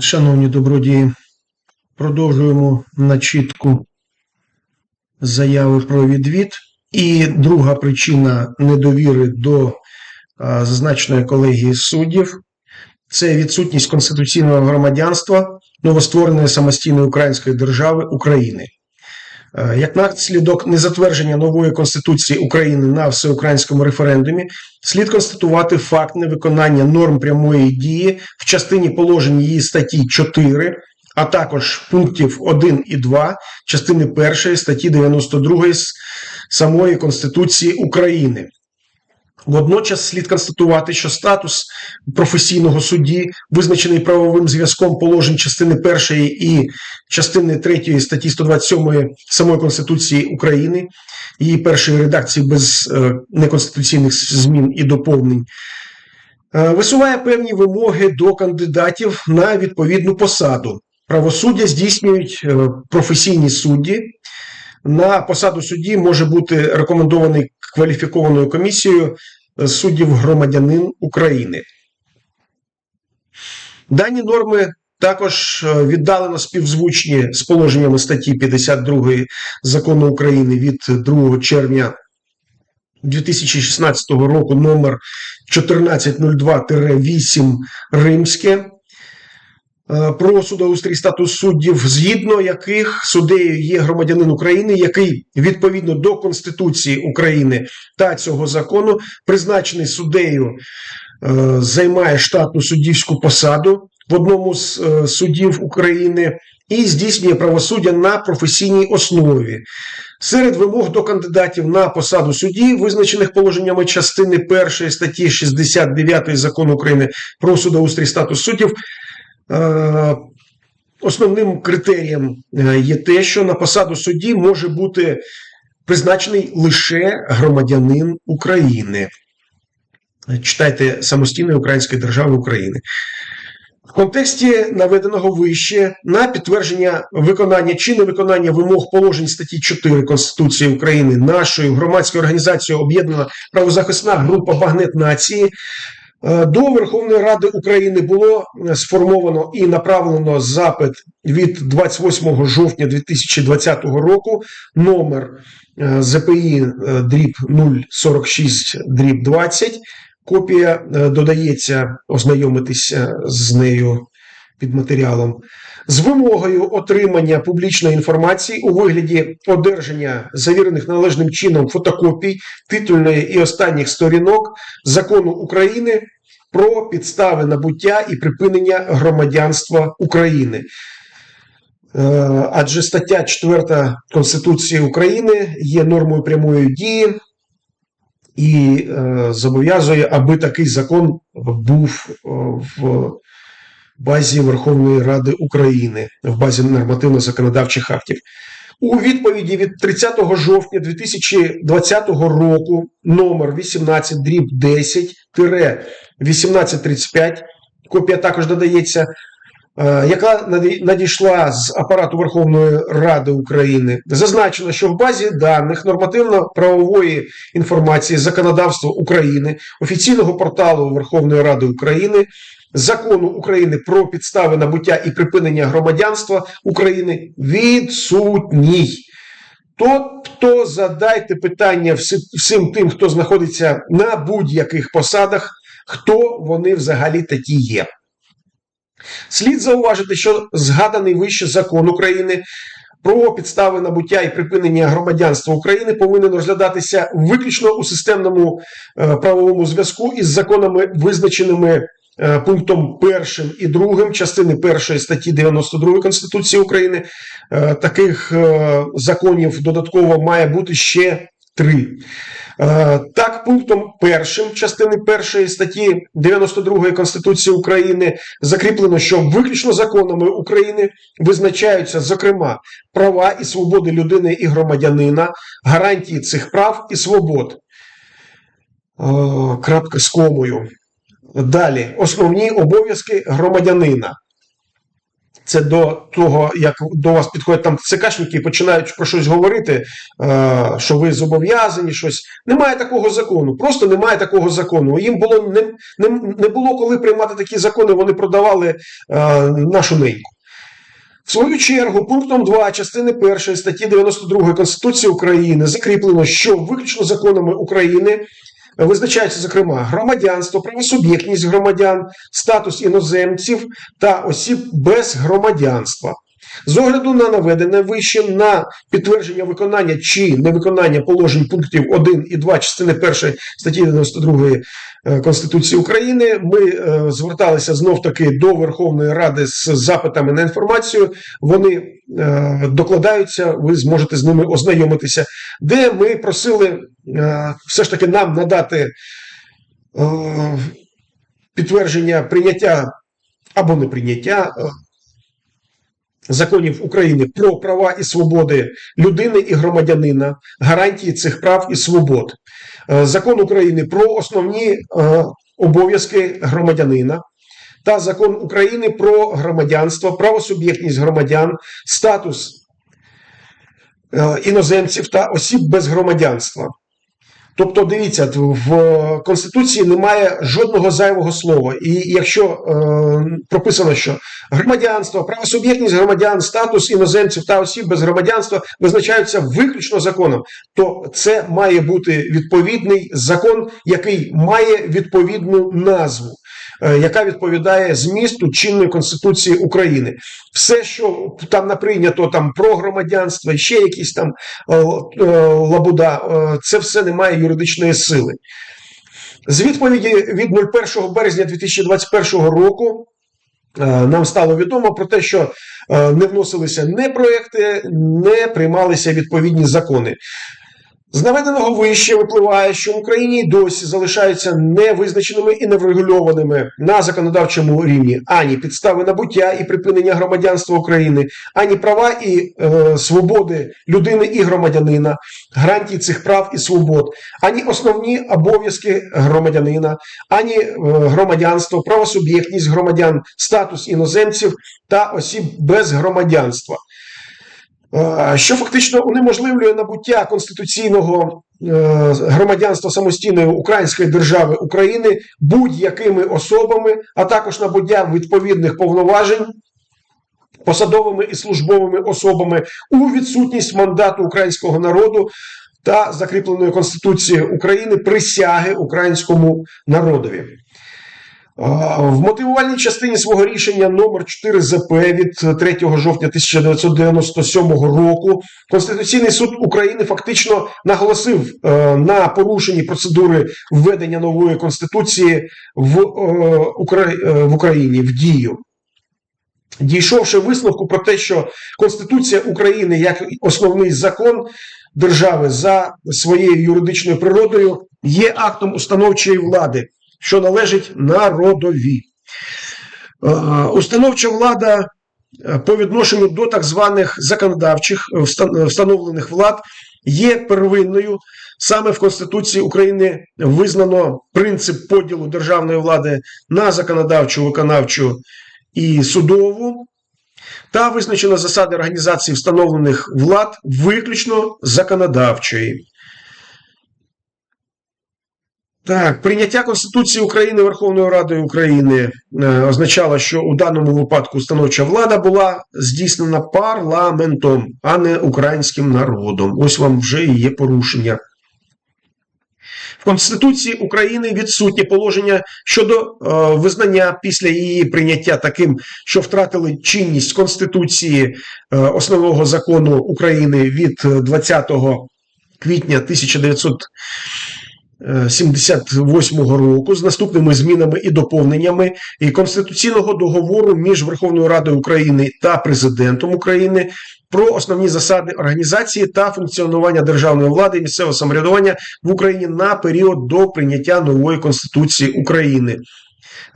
Шановні добродії, продовжуємо начітку заяви про відвід. І друга причина недовіри до зазначеної колегії суддів це відсутність конституційного громадянства новоствореної самостійної української держави України. Е, Як наслідок незатвердження нової конституції України на всеукраїнському референдумі, слід констатувати факт невиконання норм прямої дії в частині положень її статті 4, а також пунктів 1 і 2 частини 1 статті 92 с- самої Конституції України. Водночас слід констатувати, що статус професійного судді, визначений правовим зв'язком положень частини 1 і частини 3 статті 127 самої Конституції України, її першої редакції без е, неконституційних змін і доповнень, е, висуває певні вимоги до кандидатів на відповідну посаду. Правосуддя здійснюють е, професійні судді. На посаду судді може бути рекомендований кваліфікованою комісією е, суддів громадянин України. Дані норми також е, віддалено співзвучні з положеннями статті 52 закону України від 2 червня 2016 року номер 1402-8 Римське про судоустрій статус суддів, згідно яких суддею є громадянин України, який відповідно до Конституції України та цього закону призначений суддею е, займає штатну суддівську посаду в одному з е, судів України і здійснює правосуддя на професійній основі. Серед вимог до кандидатів на посаду судді, визначених положеннями частини 1 статті 69 закону України про судоустрій статус суддів, е, основним критерієм е, є те, що на посаду судді може бути призначений лише громадянин України. Читайте самостійної Української держави України. В контексті наведеного вище на підтвердження виконання чи невиконання вимог положень статті 4 Конституції України нашою громадською організацією об'єднана правозахисна група Багнет Нації е, до Верховної Ради України було е, сформовано і направлено запит від 28 жовтня 2020 року номер е, ЗПІ е, дріб 046 дріб 20 Копія е, додається ознайомитися з нею під матеріалом. З вимогою отримання публічної інформації у вигляді одержання завірених належним чином фотокопій титульної і останніх сторінок закону України про підстави набуття і припинення громадянства України. Е, Адже стаття 4 Конституції України є нормою прямої дії і е, зобов'язує, аби такий закон був е, в базі Верховної Ради України, в базі нормативно-законодавчих актів. У відповіді від 30 жовтня 2020 року номер 18 дріб 10 1835, копія також додається, яка наді- надійшла з апарату Верховної Ради України, зазначено, що в базі даних нормативно-правової інформації законодавства України, офіційного порталу Верховної Ради України, закону України про підстави набуття і припинення громадянства України відсутній. Тобто задайте питання всім тим, хто знаходиться на будь-яких посадах, хто вони взагалі такі є. Слід зауважити, що згаданий вище закон України про підстави набуття і припинення громадянства України повинен розглядатися виключно у системному е, правовому зв'язку із законами, визначеними е, пунктом 1 і 2 частини 1 статті 92 Конституції України. Е, Таких законів додатково має бути ще три. Е, Так, пунктом першим частини першої статті 92 Конституції України закріплено, що виключно законами України визначаються, зокрема, права і свободи людини і громадянина, гарантії цих прав і свобод. Е, Крапка з комою. Далі, основні обов'язки громадянина. Це до того, як до вас підходять там ЦКшники і починають про щось говорити, е, що ви зобов'язані щось. Немає такого закону. Просто немає такого закону. Їм було не, не, не було коли приймати такі закони, вони продавали е, нашу неньку. В свою чергу, пунктом 2 частини 1 статті 92 Конституції України закріплено, що виключно законами України визначається, зокрема, громадянство, правосуб'єктність громадян, статус іноземців та осіб без громадянства. З огляду на наведене вище на підтвердження виконання чи невиконання положень пунктів 1 і 2 частини 1 статті 92 е, Конституції України, ми е, зверталися знов таки до Верховної Ради з запитами на інформацію. Вони е, докладаються, ви зможете з ними ознайомитися, де ми просили все ж таки нам надати підтвердження прийняття або неприйняття законів України про права і свободи людини і громадянина, гарантії цих прав і свобод, Е, закон України про основні е, обов'язки громадянина. Та закон України про громадянство, правосуб'єктність громадян, статус е, іноземців та осіб без громадянства. Тобто, дивіться, в Конституції немає жодного зайвого слова. І якщо е, прописано, що громадянство, правосуб'єктність громадян, статус іноземців та осіб без громадянства визначаються виключно законом, то це має бути відповідний закон, який має відповідну назву. е, Яка відповідає змісту чинної конституції України, все, що там наприйнято там про громадянство, ще якісь там е, е, лабуда, це все не має юридичної сили. З відповіді від 01 березня 2021 року е, нам стало відомо про те, що е, не вносилися не проекти, не приймалися відповідні закони. З наведеного вище випливає, що в Україні досі залишаються невизначеними і неврегульованими на законодавчому рівні ані підстави набуття і припинення громадянства України, ані права і е, свободи людини і громадянина, гарантії цих прав і свобод, ані основні обов'язки громадянина, ані е, громадянство, правосуб'єктність громадян, статус іноземців та осіб без громадянства. Е, що фактично унеможливлює набуття конституційного е, громадянства самостійної української держави України будь-якими особами, а також набуття відповідних повноважень посадовими і службовими особами у відсутність мандату українського народу та закріпленої Конституцією України присяги українському народові. В мотивувальній частині свого рішення номер 4 ЗП від 3 жовтня 1997 року Конституційний суд України фактично наголосив е, на порушенні процедури введення нової конституції е, е, в Україні в дію. Дійшовши висновку про те, що Конституція України як основний закон держави за своєю юридичною природою є актом установчої влади, що належить народові. Е, Установча влада е, по відношенню до так званих законодавчих е, встановлених влад є первинною. Саме в Конституції України визнано принцип поділу державної влади на законодавчу, виконавчу і судову. Та визначено засади організації встановлених влад виключно законодавчої. Так, прийняття Конституції України Верховною Радою України е, означало, що у даному випадку установча влада була здійснена парламентом, а не українським народом. Ось вам вже і є порушення. В Конституції України відсутнє положення щодо е, визнання після її прийняття таким, що втратили чинність Конституції е, основного закону України від е, 20 квітня 1900 78 року з наступними змінами і доповненнями і Конституційного договору між Верховною Радою України та Президентом України про основні засади організації та функціонування державної влади і місцевого самоврядування в Україні на період до прийняття нової Конституції України.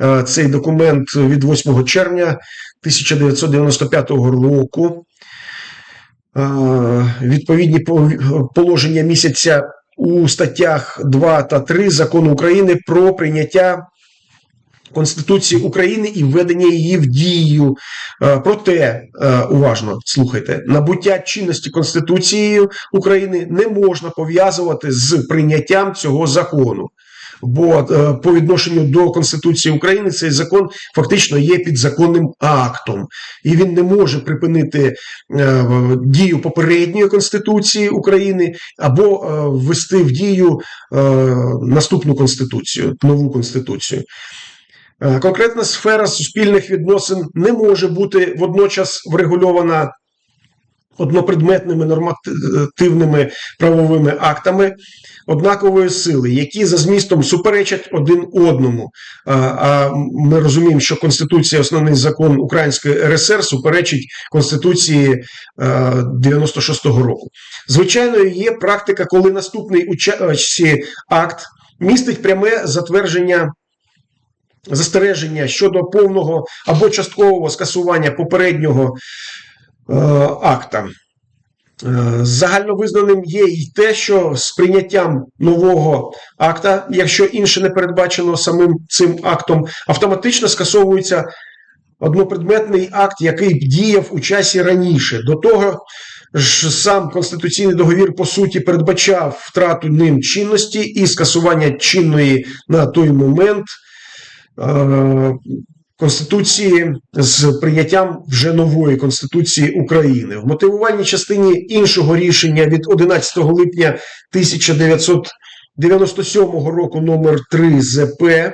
Е, Цей документ від 8 червня 1995 року. Е, Відповідні положення місяця у статтях 2 та 3 закону України про прийняття Конституції України і введення її в дію. Е, Проте е, уважно слухайте, набуття чинності Конституцією України не можна пов'язувати з прийняттям цього закону. Бо е, по відношенню до Конституції України цей закон фактично є підзаконним актом, і він не може припинити е, дію попередньої Конституції України або е, ввести в дію наступну конституцію, нову конституцію. Конкретна сфера суспільних відносин не може бути водночас врегульована однопредметними нормативними правовими актами однакової сили, які за змістом суперечать один одному. А, ми розуміємо, що Конституція, основний закон Української РСР, суперечить Конституції е, 96-го року. Звичайно, є практика, коли наступний участі акт містить пряме затвердження застереження щодо повного або часткового скасування попереднього е, акта. Е, Загальновизнаним є і те, що з прийняттям нового акта, якщо інше не передбачено самим цим актом, автоматично скасовується однопредметний акт, який діяв у часі раніше. До того ж, сам конституційний договір по суті передбачав втрату ним чинності і скасування чинної на той момент. Конституції з прийняттям вже нової Конституції України в мотивувальній частині іншого рішення від 11 липня 1997 року номер 3 ЗП е,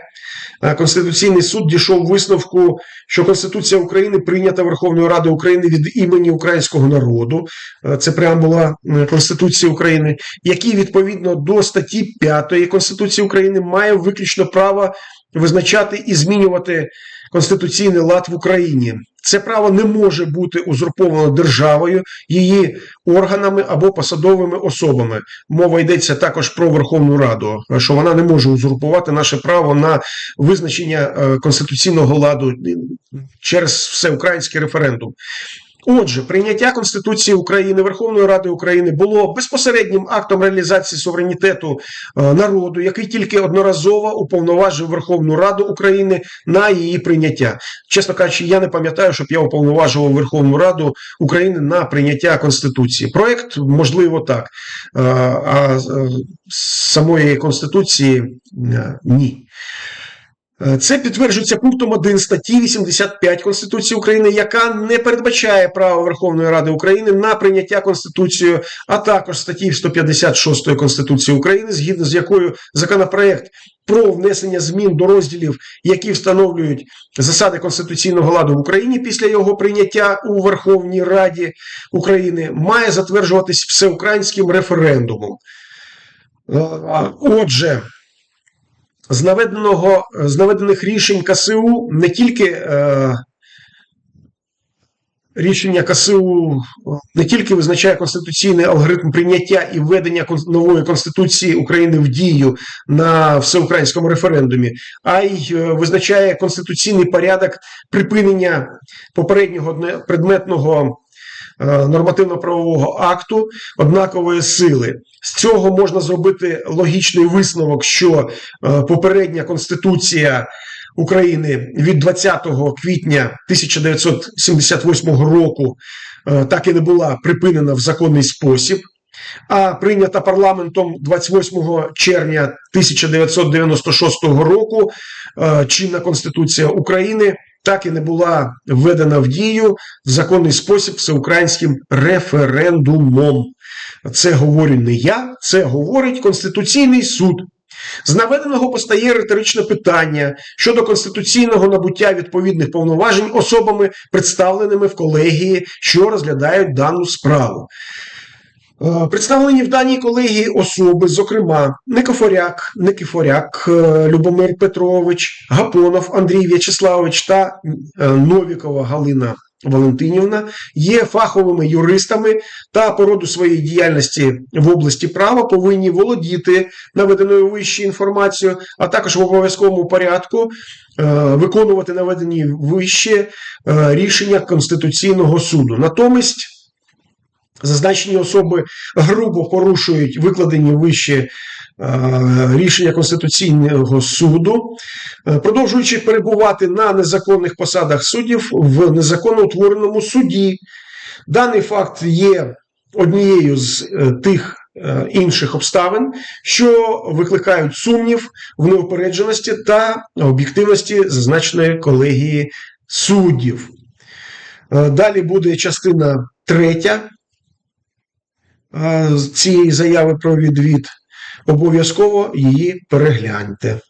Конституційний суд дійшов висновку, що Конституція України прийнята Верховною Радою України від імені українського народу. Е, Це преамбула Конституції України, який відповідно до статті 5 Конституції України має виключно право визначати і змінювати конституційний лад в Україні. Це право не може бути узурповано державою, її органами або посадовими особами. Мова йдеться також про Верховну Раду, що вона не може узурпувати наше право на визначення е, конституційного ладу через всеукраїнський референдум. Отже, прийняття Конституції України Верховною Радою України було безпосереднім актом реалізації суверенітету е, народу, який тільки одноразово уповноважив Верховну Раду України на її прийняття. Чесно кажучи, я не пам'ятаю, щоб я уповноважував Верховну Раду України на прийняття Конституції. Проект можливо так, е, а е, самої Конституції ні. Е, Це підтверджується пунктом 1 статті 85 Конституції України, яка не передбачає право Верховної Ради України на прийняття Конституцією, а також статті 156 Конституції України, згідно з якою законопроект про внесення змін до розділів, які встановлюють засади конституційного ладу в Україні після його прийняття у Верховній Раді України, має затверджуватись всеукраїнським референдумом. Е, Отже. З наведеного з наведених рішень КСУ не тільки е, рішення КСУ не тільки визначає конституційний алгоритм прийняття і введення нової конституції України в дію на всеукраїнському референдумі, а й е, визначає конституційний порядок припинення попереднього предметного нормативно-правового акту однакової сили. З цього можна зробити логічний висновок, що е, попередня конституція України від 20 квітня 1978 року е, так і не була припинена в законний спосіб. А прийнята парламентом 28 червня 1996 року е, чинна Конституція України так і не була введена в дію в законний спосіб всеукраїнським референдумом. Це говорю не я, це говорить Конституційний суд. З наведеного постає риторичне питання щодо конституційного набуття відповідних повноважень особами, представленими в колегії, що розглядають дану справу. Е, Представлені в даній колегії особи, зокрема, Никифоряк, Никифоряк, е, Любомир Петрович, Гапонов Андрій В'ячеславович та е, Новікова Галина Валентинівна є фаховими юристами та по роду своєї діяльності в області права повинні володіти наведеною вище інформацією, а також в обов'язковому порядку виконувати наведені вище рішення Конституційного суду. Натомість Зазначені особи грубо порушують викладені вище е, рішення Конституційного суду, е, продовжуючи перебувати на незаконних посадах суддів в незаконно утвореному суді. Даний факт є однією з е, тих інших обставин, що викликають сумнів в неупередженості та об'єктивності зазначеної колегії суддів. Далі буде частина третя цієї заяви про відвід. Обов'язково її перегляньте.